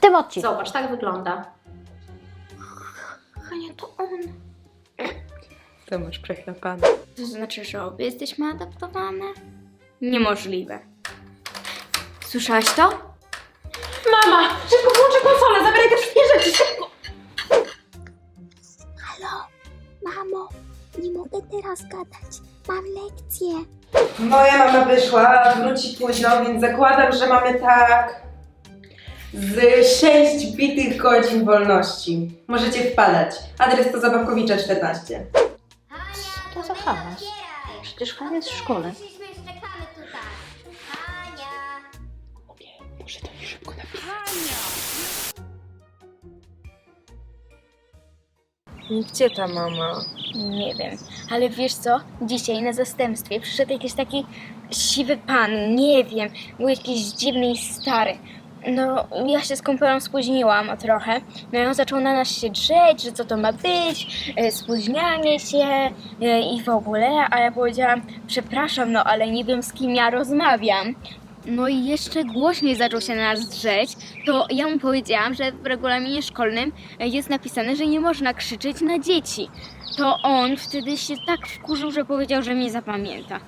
tym odcinku. Zobacz, tak wygląda. Hania, to on. To masz przechlapane. To znaczy, że obie jesteśmy adaptowane? Niemożliwe. Słyszałaś to? Mama, szybko włączę konsolę, zabieraj te wszystkie rzeczy, szybko. Halo, mamo, nie mogę teraz gadać. Mam lekcję. Moja mama wyszła, wróci późno, więc zakładam, że mamy tak z 6 bitych godzin wolności. Możecie wpadać. Adres to Zabawkowicza 14. Co to za hałas? Przecież Hania jest w szkole. Muszę to szybko napisać. Gdzie ta mama? Nie wiem, ale wiesz co? Dzisiaj na zastępstwie przyszedł jakiś taki siwy pan, nie wiem, był jakiś dziwny i stary. No, ja się z kąpelą spóźniłam trochę. No i on zaczął na nas się drzeć, że co to ma być, e, spóźnianie się e, i w ogóle, a ja powiedziałam, przepraszam, no ale nie wiem z kim ja rozmawiam. No i jeszcze głośniej zaczął się na nas drzeć, to ja mu powiedziałam, że w regulaminie szkolnym jest napisane, że nie można krzyczeć na dzieci. To on wtedy się tak wkurzył, że powiedział, że mnie zapamięta.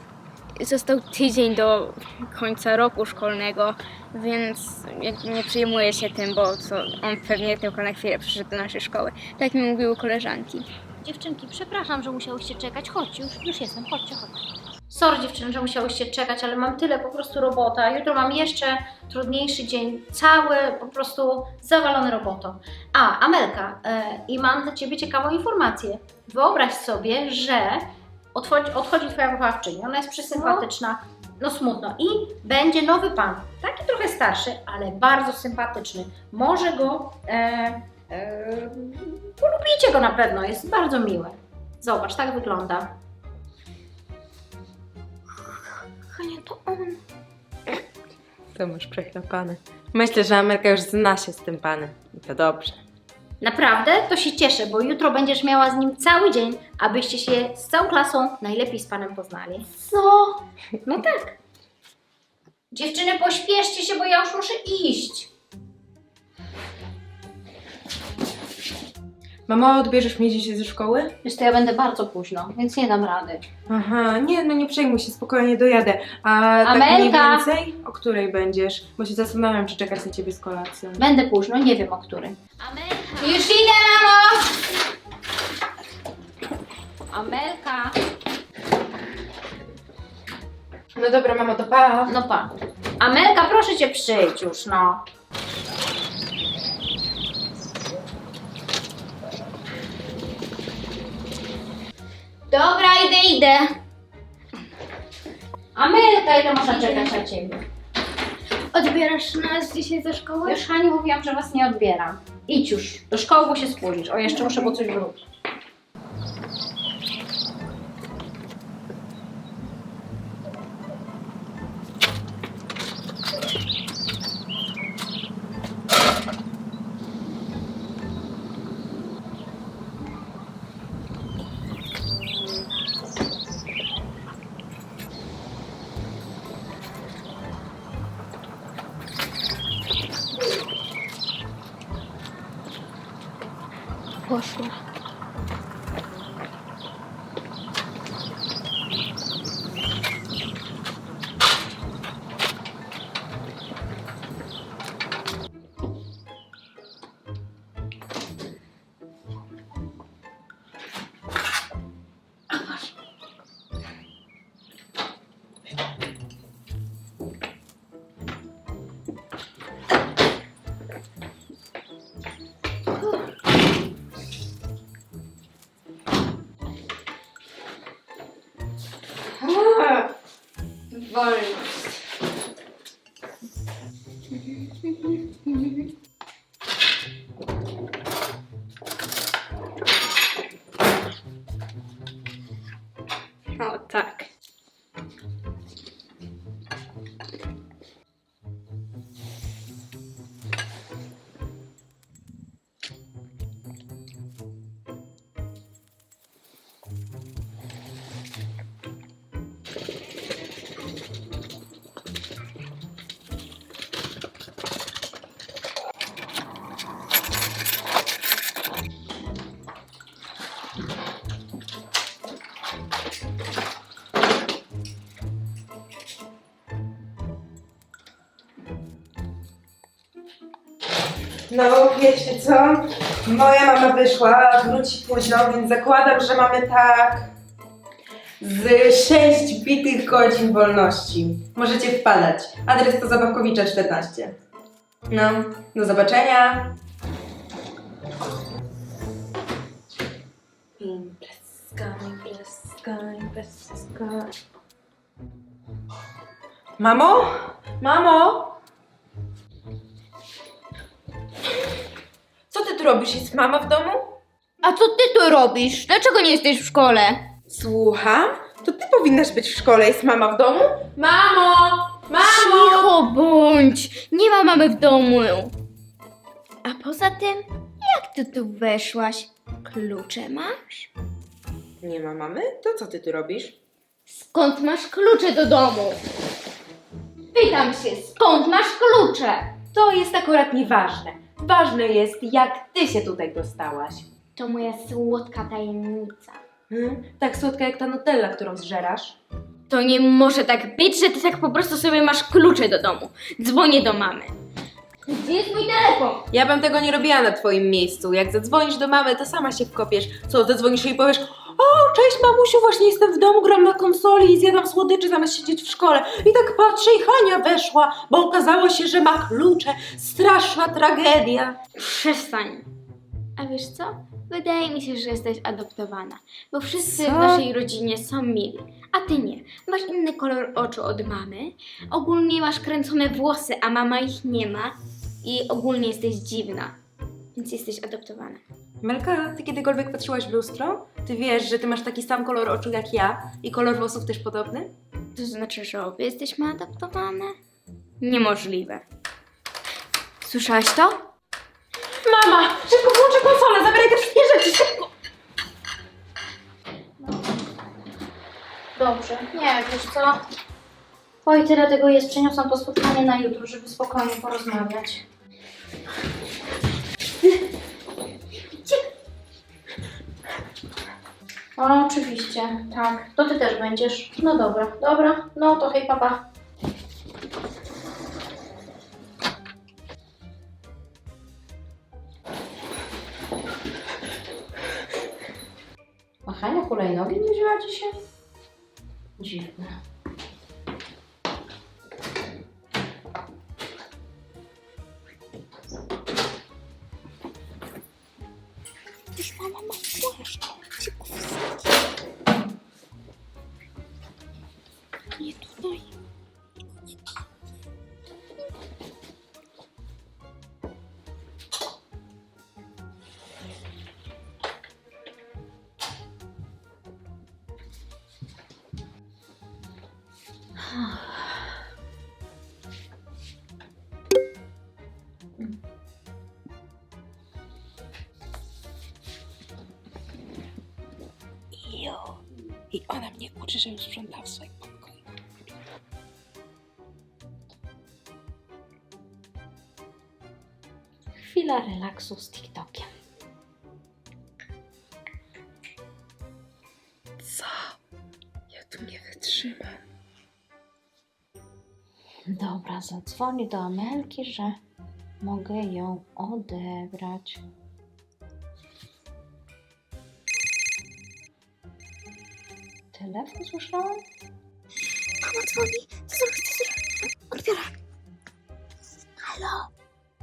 Został tydzień do końca roku szkolnego, więc nie przejmuję się tym, bo co, on pewnie tylko na chwilę przyszedł do naszej szkoły. Tak mi mówiły koleżanki. Dziewczynki, przepraszam, że musiałyście czekać. Chodźcie, już, już jestem. Chodźcie, chodźcie. Sorry dziewczyny, że musiałyście czekać, ale mam tyle po prostu robota. Jutro mam jeszcze trudniejszy dzień, cały po prostu zawalony robotą. A, Amelka, e, i mam dla Ciebie ciekawą informację. Wyobraź sobie, że odchodzi, odchodzi Twoja wychowawczyni, ona jest przysympatyczna, no smutno. I będzie nowy pan, taki trochę starszy, ale bardzo sympatyczny. Może go, e, e, polubicie go na pewno, jest bardzo miły. Zobacz, tak wygląda. Hania, to on. To masz przechlapane. Myślę, że Amerka już zna się z tym panem. I to dobrze. Naprawdę? To się cieszę, bo jutro będziesz miała z nim cały dzień, abyście się z całą klasą najlepiej z Panem poznali. Co? No tak. Dziewczyny, pośpieszcie się, bo ja już muszę iść. Mamo, odbierzesz mnie dzisiaj ze szkoły? Wiesz, to ja będę bardzo późno, więc nie dam rady. Aha, nie, no nie przejmuj się, spokojnie dojadę. A tak mniej Amelka! więcej? O której będziesz? Bo się zastanawiam, czy czekać na ciebie z kolacją. Będę późno, nie wiem o którym. Amelka! No dobra, mamo, to pa. No pa. Amelka, proszę Cię przyjdź już, no. Dobra, idę, idę. Amelka, ile można czekać na Ciebie? Odbierasz nas dzisiaj ze szkoły? Już Hani mówiłam, że Was nie odbieram. Idź już do szkoły, bo się spóźnisz. O, jeszcze muszę po coś wrócić. arkadaşlar. Bye. No, wiecie co? Moja mama wyszła, wróci późno, więc zakładam, że mamy tak z 6 bitych godzin wolności. Możecie wpadać. Adres to Zabawkowicza 14. No, do zobaczenia. Imprezka, imprezka, imprezka. Mamo? Mamo? Robisz? Jest mama w domu? A co ty tu robisz? Dlaczego nie jesteś w szkole? Słucham? To ty powinnaś być w szkole. Jest mama w domu? Mamo! Mamo! Cicho bądź! Nie ma mamy w domu. A poza tym, jak ty tu weszłaś? Klucze masz? Nie ma mamy? To co ty tu robisz? Skąd masz klucze do domu? Pytam się, skąd masz klucze? To jest akurat nieważne. Ważne jest, jak ty się tutaj dostałaś. To moja słodka tajemnica. Hmm? Tak słodka jak ta Nutella, którą zżerasz. To nie może tak być, że ty tak po prostu sobie masz klucze do domu. Dzwonię do mamy. Gdzie jest mój telefon? Ja bym tego nie robiła na twoim miejscu. Jak zadzwonisz do mamy, to sama się wkopiesz. Co, zadzwonisz i powiesz o, cześć mamusiu, właśnie jestem w domu, gram na konsoli i zjadam słodyczy zamiast siedzieć w szkole. I tak patrzę i Hania weszła, bo okazało się, że ma klucze. Straszna tragedia. Przestań. A wiesz co? Wydaje mi się, że jesteś adoptowana, bo wszyscy Co? w naszej rodzinie są mili, a ty nie. Masz inny kolor oczu od mamy, ogólnie masz kręcone włosy, a mama ich nie ma i ogólnie jesteś dziwna, więc jesteś adoptowana. Melka, ty kiedykolwiek patrzyłaś w lustro? Ty wiesz, że ty masz taki sam kolor oczu jak ja i kolor włosów też podobny? To znaczy, że obie jesteśmy adoptowane? Niemożliwe. Słyszałaś to? Mama, szybko włączę konsolę, zabieraj te wszystkie rzeczy, szybko! Dobrze, nie, wiesz co? Oj, tyle tego jest, przeniosłam to spotkanie na jutro, żeby spokojnie porozmawiać. O, oczywiście, tak. To ty też będziesz. No dobra, dobra. No to hej, papa. A Hania hulajnogi nie wzięła dzisiaj? Dziwne. Już mama ma płaszcz. Jo. I ona mnie uczy, że już sprząta w swoim pokoju. Chwila relaksu z TikTokiem. Co? Ja tu nie wytrzymam. Dobra, zadzwonię do Amelki, że mogę ją odebrać. Telefon słyszałam? Mama dzwoni. Co zrobić? Odbieram. Halo?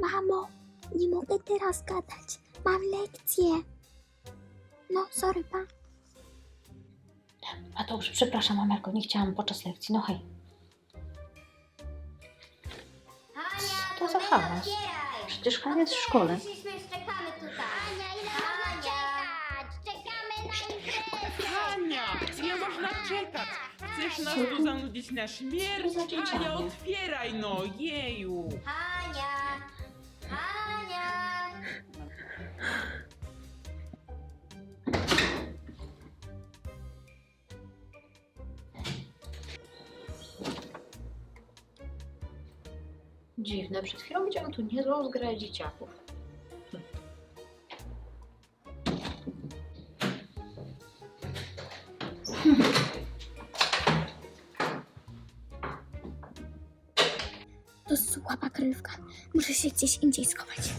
Mamo, nie mogę teraz gadać. Mam lekcję. No, sorry, pa. A dobrze, przepraszam Amelko, nie chciałam podczas lekcji. No hej. To za hałas? Przecież Hania jest w szkole. Czekamy tutaj. Ania, nie można czekać! Chcesz nas tu zanudzić na śmierć? Ania, otwieraj no, jeju! Dziwne, przed chwilą widziałam tu niezłą zgrę dzieciaków. To słaba krywka. Muszę się gdzieś indziej schować.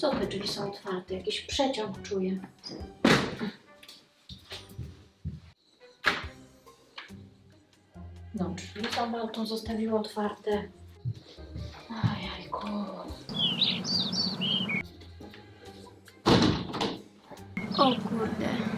Te drzwi są otwarte? Jakiś przeciąg czuję. No, drzwi za Maltą zostawiły otwarte. Ajajku. O kurde.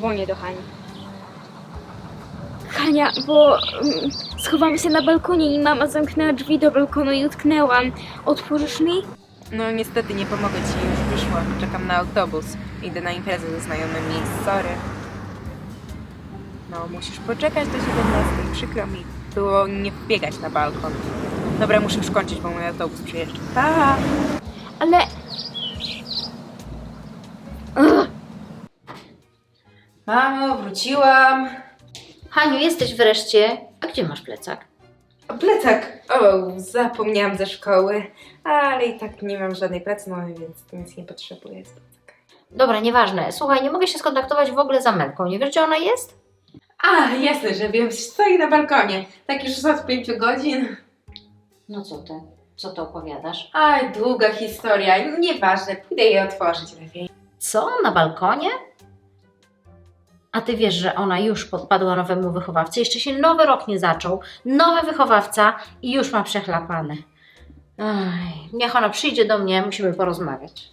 Dzwonię do Hani. Hania, bo mm, schowałam się na balkonie i mama zamknęła drzwi do balkonu i utknęłam. Otworzysz mi? No niestety nie pomogę ci, już wyszłam. Czekam na autobus. Idę na imprezę ze znajomymi, sorry. No, musisz poczekać do 17. Przykro mi było nie wbiegać na balkon. Dobra, muszę już kończyć, bo mój autobus przyjeżdża. Pa! Ale Mamo, wróciłam. Haniu, jesteś wreszcie. A gdzie masz plecak? O, plecak! O, zapomniałam ze szkoły. Ale i tak nie mam żadnej pracy, no więc nic nie potrzebuję. Dobra, nieważne. Słuchaj, nie mogę się skontaktować w ogóle z Amelką. Nie wiesz, gdzie ona jest? A, jasne, że wiem, stoi na balkonie. Tak już od 5 godzin. No co ty? Co ty opowiadasz? Aj, długa historia. Nieważne, pójdę jej otworzyć lepiej. Co? Na balkonie? A ty wiesz, że ona już podpadła nowemu wychowawcy. Jeszcze się nowy rok nie zaczął. Nowy wychowawca i już ma przechlapane. Aj, niech ona przyjdzie do mnie, musimy porozmawiać.